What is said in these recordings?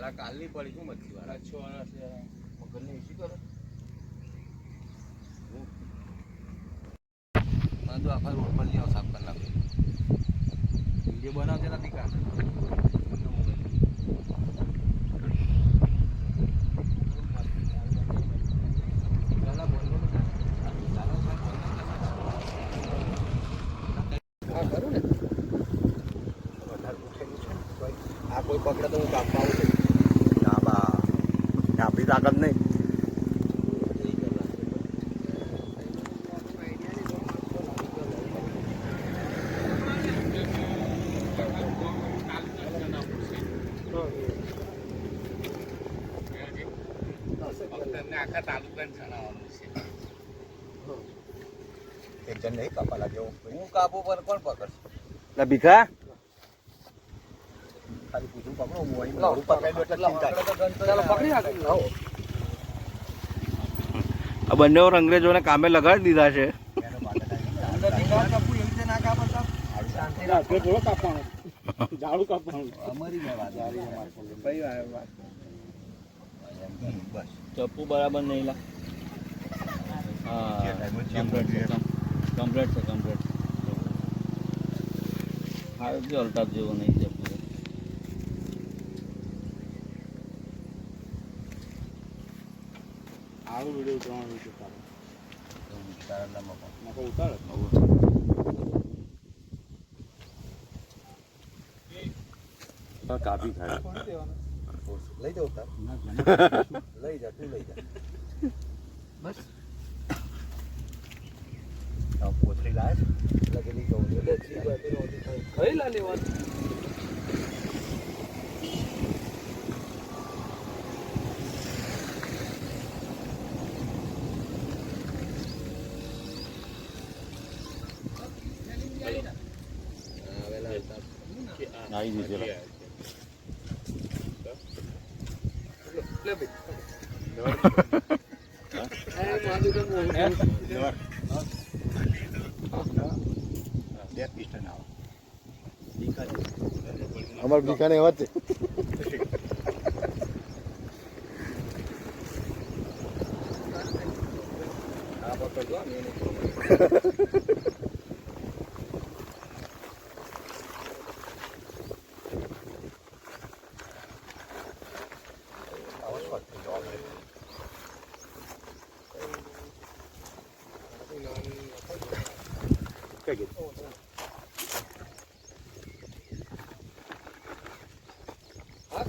અલા કાલની પડી શું મચ્છી વાળા છ વાળા છે. મગરને એસી કરો. મને તો આખા રોડ પર લઈ આવો સાફ કરી નાખો. વીડિયો બનાવજે નથી કા આ કોઈ પકડે તો હું કાપવા આવું છું. આપણી તાકાત નહીં આખા તાલુકાને જણાવવાનું છે એક જણ નહીં કાપા લાગે હું હું કાપું પર કોણ પકડશે એટલે ભીખા ખાલી પૂછું પકડો હું અહીં લાવો, મોડું પકડી દો એટલે ચાલો પકડી નાખો લાવો આ બંને અંગ્રેજોને કામે લગાડી દીધા છે. ચપ્પુ બરાબર નહીં લા. કમ્પ્લેટ છે કમ્પ્લેટ છે કમ્પ્લેટ. હા જે અલ્ટાપ જેવો નહીં ચપ્પુ આવું વીડિયો ઉતારવાનું છે તારે તારા નામમાં પણ. નકર ઉતાર કાપી ખાય લઈ જાઉં તાર લઈ જા તું લઈ જા બસ. પોતરી લાય લગેલી કહું. કઈ લા લેવાનું? આવી દીધેલા અમાર ભીખાને એવા જ છે આ પકડજો, આ મેં નહીં. આવો શોટ થઈ જવા મળે મેં.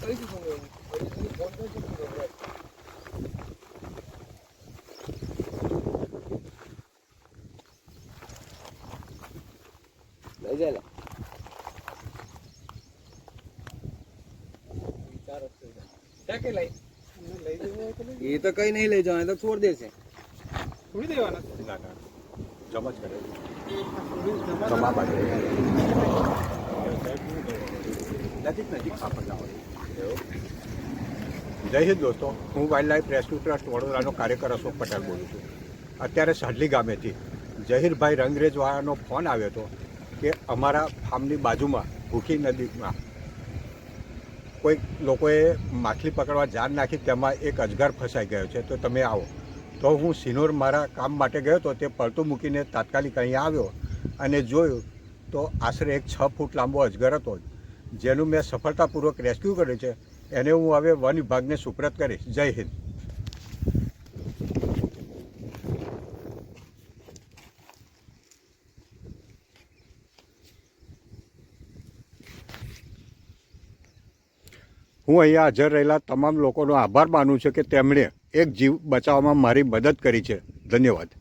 પછી તમે ફોન કરજો લઈ જાય લા. એ તો કઈ નહીં લઈ જવાનું એ તો છોડ દેશે. છોડી દેવાના? જમા જ કરે. જમા બાજુ નજીક નજીક કાપડ લાવો જય હિન્દ દોસ્તો હું વાઇલ્ડ લાઈફ રેસ્ક્યુ ટ્રસ્ટ વડોદરાનો કાર્યકર અશોક પટેલ બોલું છું. અત્યારે સાડલી ગામેથી જહીરભાઈ રંગરેજવાળાનો ફોન આવ્યો હતો કે અમારા ફાર્મની બાજુમાં ભૂખી નદીમાં કોઈ લોકોએ માછલી પકડવા જાન નાખી તેમાં એક અજગર ફસાઈ ગયો છે. તો તમે આવો. તો હું સિનોર મારા કામ માટે ગયો હતો તે પડતું મૂકીને તાત્કાલિક અહીંયા આવ્યો અને જોયું તો આશરે એક છ ફૂટ લાંબો અજગર હતો જેનું મેં સફળતાપૂર્વક રેસ્ક્યુ કર્યું છે. એને હું હવે વન વિભાગને સુપ્રત કરીશ. જય હિન્દ. હું અહીંયા હાજર રહેલા તમામ લોકોનો આભાર માનું છું કે તેમણે એક જીવ બચાવવામાં મારી મદદ કરી છે. ધન્યવાદ.